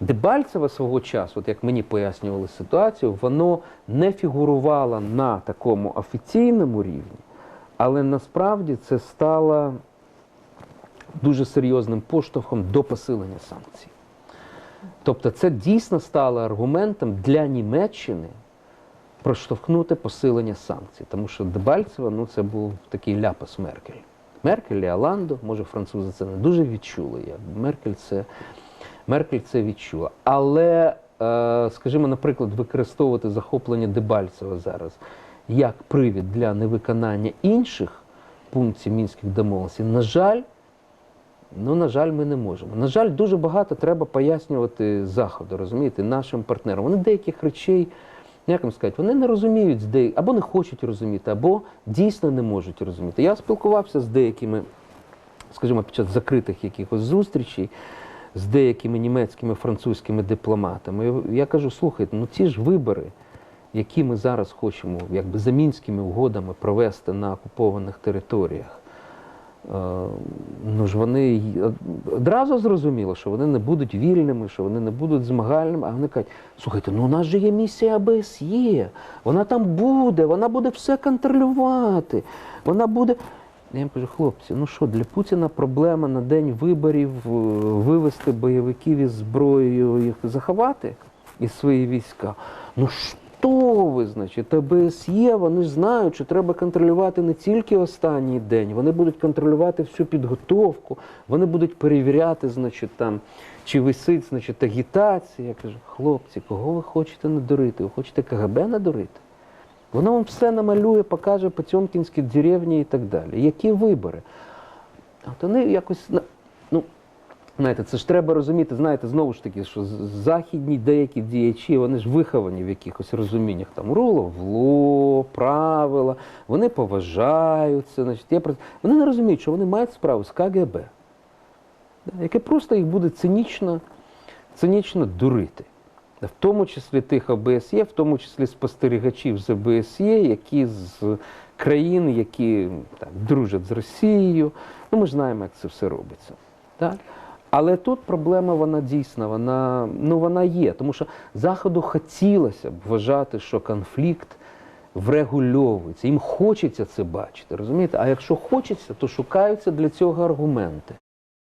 Дебальцева свого часу, от як мені пояснювали ситуацію, воно не фігурувало на такому офіційному рівні, але насправді це стало дуже серйозним поштовхом до посилення санкцій. Тобто це дійсно стало аргументом для Німеччини проштовхнути посилення санкцій. Тому що Дебальцева ну, це був такий ляпас Меркель. Меркель і Аландо, може, французи це не дуже відчули. Меркель це, Меркель це відчула. Але, е, скажімо, наприклад, використовувати захоплення Дебальцева зараз як привід для невиконання інших пунктів мінських домовленостей, на жаль, Ну, на жаль, ми не можемо. На жаль, дуже багато треба пояснювати заходу, розумієте, нашим партнерам. Вони деяких речей, як вам сказати, вони не розуміють деяких, або не хочуть розуміти, або дійсно не можуть розуміти. Я спілкувався з деякими, скажімо, під час закритих якихось зустрічей з деякими німецькими, французькими дипломатами. Я кажу, слухайте, ну ці ж вибори, які ми зараз хочемо якби за мінськими угодами провести на окупованих територіях. Е, Ну ж вони одразу зрозуміло, що вони не будуть вільними, що вони не будуть змагальними, а вони кажуть, слухайте, ну у нас же є місія АБСЄ, вона там буде, вона буде все контролювати, вона буде. Я їм кажу, хлопці, ну що, для Путіна проблема на день виборів е, вивести бойовиків із зброєю, їх заховати із свої війська. Ну що ви, значить, ОБСЄ, вони ж знають, що треба контролювати не тільки останній день, вони будуть контролювати всю підготовку, вони будуть перевіряти, значить, там, чи висить, значить, агітація. Я кажу, хлопці, кого ви хочете надурити? Ви хочете КГБ надурити? Воно вам все намалює, покаже Потьомкінські деревні і так далі. Які вибори? От вони якось ну, знаєте, це ж треба розуміти, знаєте, знову ж таки, що західні деякі діячі, вони ж виховані в якихось розуміннях там руло в ло, правила, вони поважають це. Значить, я вони не розуміють, що вони мають справу з КГБ, яке просто їх буде цинічно, цинічно дурити. В тому числі тих ОБСЄ, в тому числі спостерігачів з ОБСЄ, які з країн, які так, дружать з Росією. Ну, ми знаємо, як це все робиться. Так? Але тут проблема вона дійсна, вона, ну, вона є. Тому що Заходу хотілося б вважати, що конфлікт врегульовується. Їм хочеться це бачити, розумієте? А якщо хочеться, то шукаються для цього аргументи.